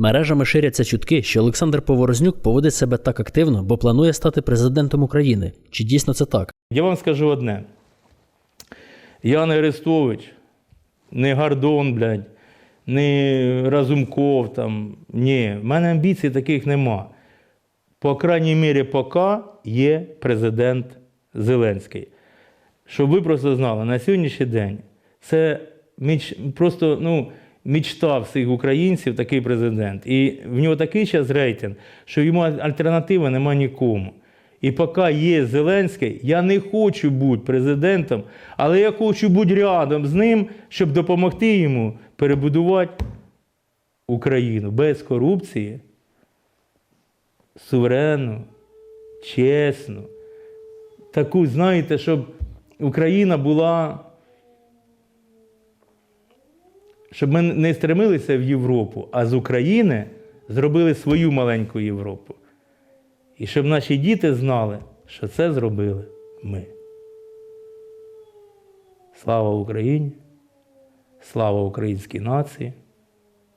Мережами ширяться чутки, що Олександр Поворознюк поводить себе так активно, бо планує стати президентом України. Чи дійсно це так? Я вам скажу одне. Я не Арестович, не Гордон, блядь, не Разумков там. Ні, в мене амбіцій таких нема. По крайній мірі, поки є президент Зеленський. Щоб ви просто знали, на сьогоднішній день це просто ну, мічта всіх українців, такий президент. І в нього такий час рейтинг, що йому альтернативи нема нікому. І поки є Зеленський, я не хочу бути президентом, але я хочу бути рядом з ним, щоб допомогти йому перебудувати Україну без корупції, суверенну, чесну. Таку, знаєте, щоб Україна була. Щоб ми не стремилися в Європу, а з України зробили свою маленьку Європу. І щоб наші діти знали, що це зробили ми. Слава Україні! Слава українській нації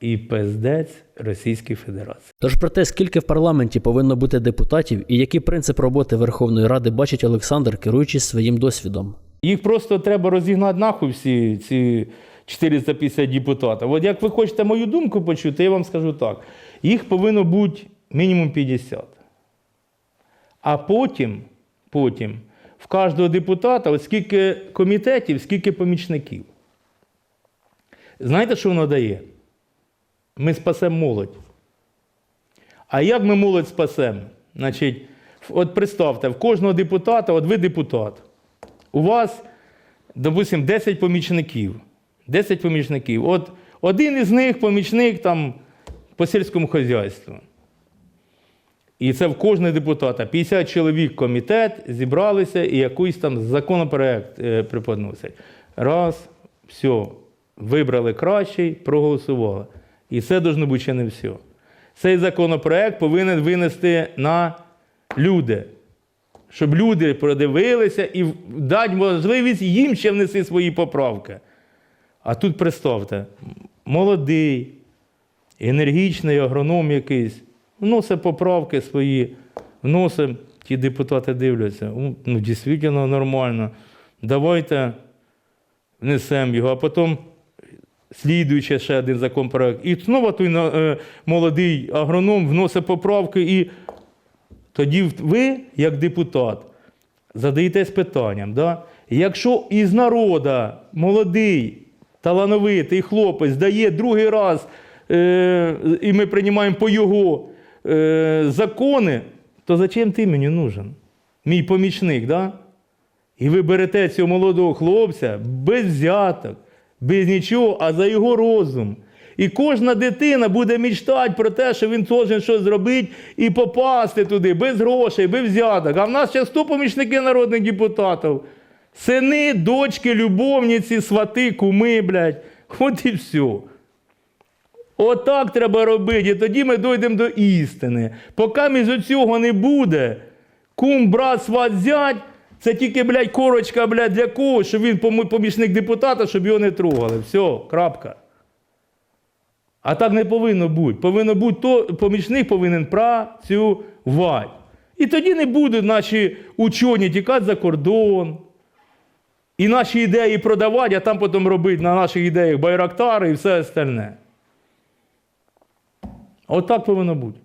і пиздець Російській Федерації. Тож про те, скільки в парламенті повинно бути депутатів і який принцип роботи Верховної Ради бачить Олександр, керуючись своїм досвідом. Їх просто треба розігнати нахуй всі ці 450 депутатів. От як ви хочете мою думку почути, я вам скажу так. Їх повинно бути мінімум 50. А потім, потім в кожного депутата, от скільки комітетів, скільки помічників. Знаєте, що воно дає? Ми спасемо молодь. А як ми молодь спасемо? Значить, от представте, в кожного депутата, от ви депутат. У вас, допустим, 10 помічників. 10 помічників. От один із них помічник там по сільському хазяйству. І це в кожного депутата. 50 чоловік комітет зібралися і якийсь там законопроект е, преподносять. Раз, все, вибрали кращий, проголосували. І це должно бути ще не все. Цей законопроект повинен винести на люди, щоб люди продивилися і дати можливість їм ще внести свої поправки. А тут представте, молодий, енергічний агроном якийсь, вносить поправки свої, вносить, ті депутати дивляться. «Ну, дійсно нормально. Давайте внесемо його, а потім слідуючи ще один законопроект. І знову той е, молодий агроном вносить поправки, і тоді ви, як депутат, задаєтесь питанням, да? якщо із народа молодий, талановитий хлопець дає другий раз, е, і ми приймаємо по його е, закони, то зачем ти мені нужен? Мій помічник, да? І ви берете цього молодого хлопця без взяток, без нічого, а за його розум. І кожна дитина буде мечтати про те, що він должен щось зробити і попасти туди, без грошей, без взяток. А в нас зараз 100 помічники народних депутатів. Сини, дочки, любовниці, свати, куми, блядь. От і все. Отак треба робити, і тоді ми дійдемо до істини. Поки між цього не буде, кум, брат, сват, зять, це тільки, блядь, корочка, блядь, для кого, щоб він помічник депутата, щоб його не трогали. Все, крапка. А так не повинно бути. Повинно бути то, помічник повинен працювати. І тоді не будуть наші учені тікати за кордон. І наші ідеї продавати, а там потім робити на наших ідеях байрактари і все остальне. Отак повинно бути.